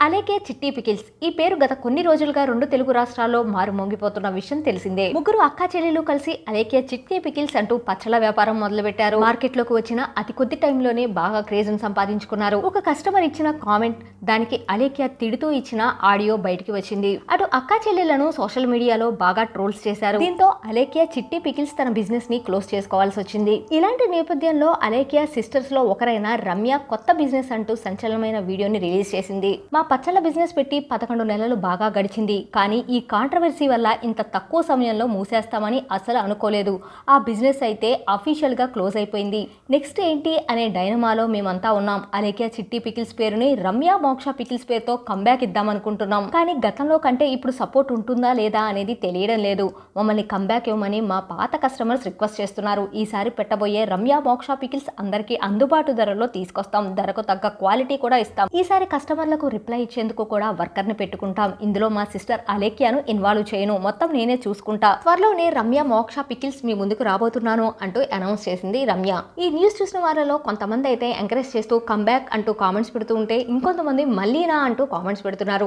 అలాగే చిట్టి పికిల్స్. ఈ పేరు గత కొన్ని రోజులుగా రెండు తెలుగు రాష్ట్రాల్లో మారు మోగిపోతున్న విషయం తెలిసిందే. ముగ్గురు అక్కా చెల్లెలు కలిసి అలేకే చిట్టి పికిల్స్ అంటూ పచ్చళ్ళ వ్యాపారం మొదలుపెట్టారు. మార్కెట్లోకి వచ్చిన అతి కొద్ది టైంలోనే బాగా క్రేజ్ సంపాదించుకున్నారు. ఒక కస్టమర్ ఇచ్చిన కామెంట్ దానికి అలేఖ్య తిడుతూ ఇచ్చిన ఆడియో బయటికి వచ్చింది. అటు అక్కా చెల్లెలను సోషల్ మీడియాలో బాగా ట్రోల్స్ చేశారు. దీంతో అలేఖ్య చిట్టి పికిల్స్ తన బిజినెస్ని క్లోజ్ చేసుకోవాల్సి వచ్చింది. ఇలాంటి నేపథ్యంలో అలేఖ్య సిస్టర్స్లో ఒకరైన రమ్య కొత్త బిజినెస్ అంటూ సంచలనమైన వీడియోని రిలీజ్ చేసింది. మా పచ్చళ్ళ బిజినెస్ పెట్టి పదకొండు నెలలు బాగా గడిచింది. కానీ ఈ కాంట్రవర్సీ వల్ల ఇంత తక్కువ సమయంలో మూసేస్తామని అసలు అనుకోలేదు. ఆ బిజినెస్ అయితే అఫీషియల్గా క్లోజ్ అయిపోయింది. నెక్స్ట్ ఏంటి అనే డైనమాలో మేమంతా ఉన్నాం. అలేఖ్య చిట్టి పికిల్స్ పేరుని రమ్య మోక్ష పికిల్స్ పేరుతో కంబ్యాక్ ఇద్దాం అనుకుంటున్నాం కానీ గతంలో కంటే ఇప్పుడు సపోర్ట్ ఉంటుందా లేదా అనేది తెలియడం లేదు. మమ్మల్ని కంబ్యాక్ ఇవ్వమని మా పాత కస్టమర్స్ రిక్వెస్ట్ చేస్తున్నారు. ఈసారి పెట్టబోయే రమ్య మోక్ష పికిల్స్ అందరికీ అందుబాటు ధరలో తీసుకొస్తాం. ధరకు తగ్గ క్వాలిటీ కూడా ఇస్తాం. ఈసారి కస్టమర్లకు రిప్లై ఇచ్చేందుకు కూడా వర్కర్ని పెట్టుకుంటాం. ఇందులో మా సిస్టర్ అలేఖ్యను ఇన్వాల్వ్ చేయను. మొత్తం నేనే చూసుకుంటా. త్వరలోనే రమ్య మోక్ష పికిల్స్ మీ ముందుకు రాబోతున్నాను అంటూ అనౌన్స్ చేసింది రమ్య. ఈ న్యూస్ చూసిన వారిలో కొంతమంది అయితే ఎంకరేజ్ చేస్తూ కంబ్యాక్ అంటూ కామెంట్స్ పెడుతూ ఉంటే ఇంకొంతమంది మళ్ళీనా అంటూ కామెంట్స్ పెడుతున్నారు.